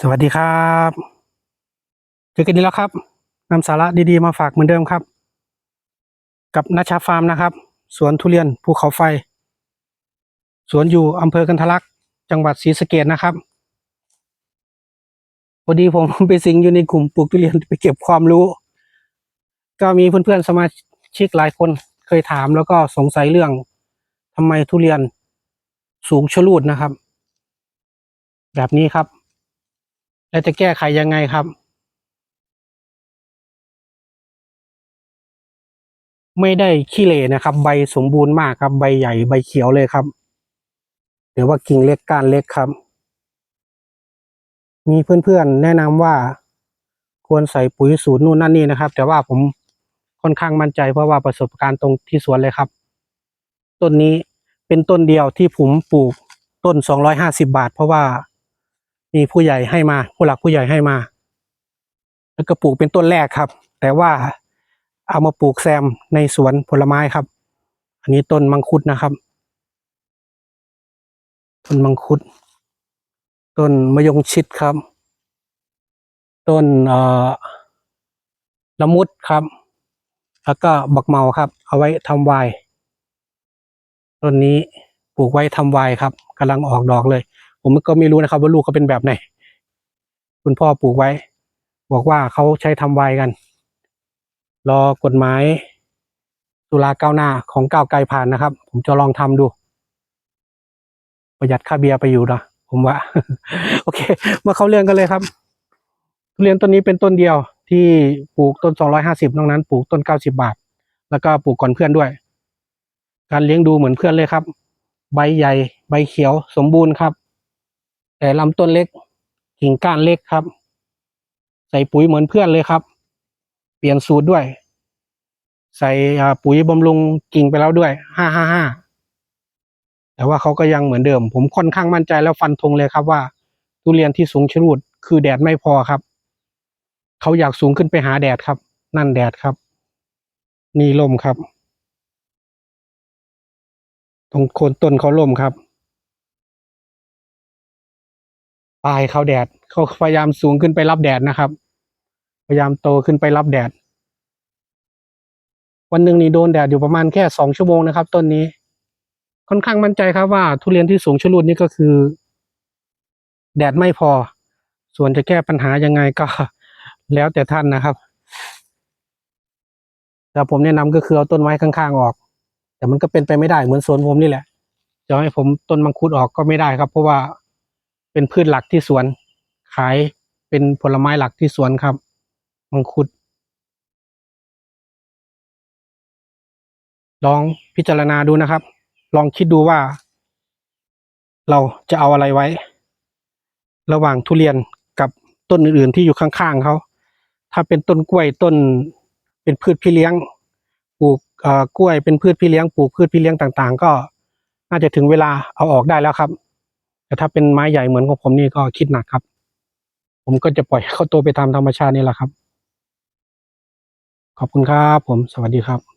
สวัสดีครับเจอกันนี้แล้วครับนำสาระดีๆมาฝากเหมือนเดิมครับ กับนัชชาฟาร์มนะครับ สวนทุเรียนภูเขาไฟ สวนอยู่อำเภอกันทลักจังหวัดศรีสะเกดนะครับพอดีผมไปสิงอยู่ในกลุ่มปลูกทุเรียนไปเก็บความรู้ ก็มีเพื่อนๆสมาชิกหลายคนเคยถามแล้วก็สงสัยเรื่องทำไมทุเรียนสูงชะลูดนะครับ แบบนี้ครับ แล้วจะแก้ไขยังไงครับ ไม่ได้ขี้เหร่นะครับ ใบสมบูรณ์มากครับ ใบใหญ่ใบเขียวเลยครับหรือว่ากิ่งเล็กก้านเล็กครับ มีเพื่อนๆแนะนำว่าควรใส่ปุ๋ยสูตรนู่นนั่นนี่นะครับ แต่ว่าผมค่อนข้างมั่นใจเพราะว่าประสบการณ์ตรงที่สวนเลยครับ ต้นนี้เป็นต้นเดียวที่ผมปลูกต้นสองร้อยห้าสิบาท เพราะว่า มีผู้ใหญ่ให้มา ผู้หลักผู้ใหญ่ให้มา แล้วก็ปลูกเป็นต้นแรกครับ แต่ว่าเอามาปลูกแซมในสวนผลไม้ครับ อันนี้ต้นมังคุดนะครับ ต้นมังคุด ต้นมะยงชิดครับ ต้นเอ่อละมุดครับ แล้วก็บักเมาครับ เอาไว้ทำไวน์ต้นนี้ปลูกไว้ทำไวน์ครับกำลังออกดอกเลย ผมก็ไม่รู้นะครับ ว่าลูกเขาเป็นแบบไหน คุณพ่อปลูกไว้ บอกว่าเขาใช้ทำไวกัน รอกฎหมายตุลาก้าวหน้าของก้าวไกลผ่านนะครับ ผมจะลองทำดู ประหยัดค่าเบียร์ไปอยู่นะผมว่า โอเค มาเข้าเรื่องกันเลยครับทุเรียนต้นนี้เป็นต้นเดียวที่ปลูกต้น 250นอกนั้นปลูกต้น 90 บาท แล้วก็ปลูกก่อนเพื่อนด้วย การเลี้ยงดูเหมือนเพื่อนเลยครับ ใบใหญ่ ใบเขียวสมบูรณ์ครับ แต่ลำต้นเล็กกิ่งก้านเล็กครับ ใส่ปุ๋ยเหมือนเพื่อนเลยครับ เปลี่ยนสูตรด้วย ใส่ปุ๋ยบำรุงกิ่งไปแล้วด้วยห้าห้าห้าแต่ว่าเขาก็ยังเหมือนเดิม ผมค่อนข้างมั่นใจแล้วฟันธงเลยครับว่า ทุเรียนที่สูงชะลูดคือแดดไม่พอครับ เขาอยากสูงขึ้นไปหาแดดครับ นั่นแดดครับ นี่ลมครับ ตรงโคนต้นเขาล่มครับ ปลายเขาแดดเขาพยายามสูงขึ้นไปรับแดดนะครับ พยายามโตขึ้นไปรับแดด วันหนึ่งนี่โดนแดดอยู่ประมาณแค่สองชั่วโมงนะครับต้นนี้ ค่อนข้างมั่นใจครับว่า ทุเรียนที่สูงชะลูดนี่ก็คือ แดดไม่พอ ส่วนจะแก้ปัญหายังไงก็แล้วแต่ท่านนะครับแต่ผมแนะนำก็คือเอาต้นไม้ข้างๆออก แต่มันก็เป็นไปไม่ได้เหมือนสวนผมนี่แหละจะให้ผมต้นมังคุดออกก็ไม่ได้ครับ เพราะว่า เป็นพืชหลักที่สวน ขายเป็นผลไม้หลักที่สวนครับ มังคุด ลองพิจารณาดูนะครับ ลองคิดดูว่า เราจะเอาอะไรไว้ ระหว่างทุเรียนกับต้นอื่น ๆ ที่อยู่ข้างๆเขา ถ้าเป็นต้นกล้วยต้นเป็นพืชพี่เลี้ยง ปลูกกล้วยเป็นพืชพี่เลี้ยง ปลูกพืชพี่เลี้ยงต่าง ๆ ก็น่าจะถึงเวลาเอาออกได้แล้วครับ แต่ถ้าเป็นไม้ใหญ่เหมือนของผมนี่ก็คิดหนักครับ ผมก็จะปล่อยเขาโตไปตามธรรมชาตินี่แหละครับ ขอบคุณครับผมสวัสดีครับ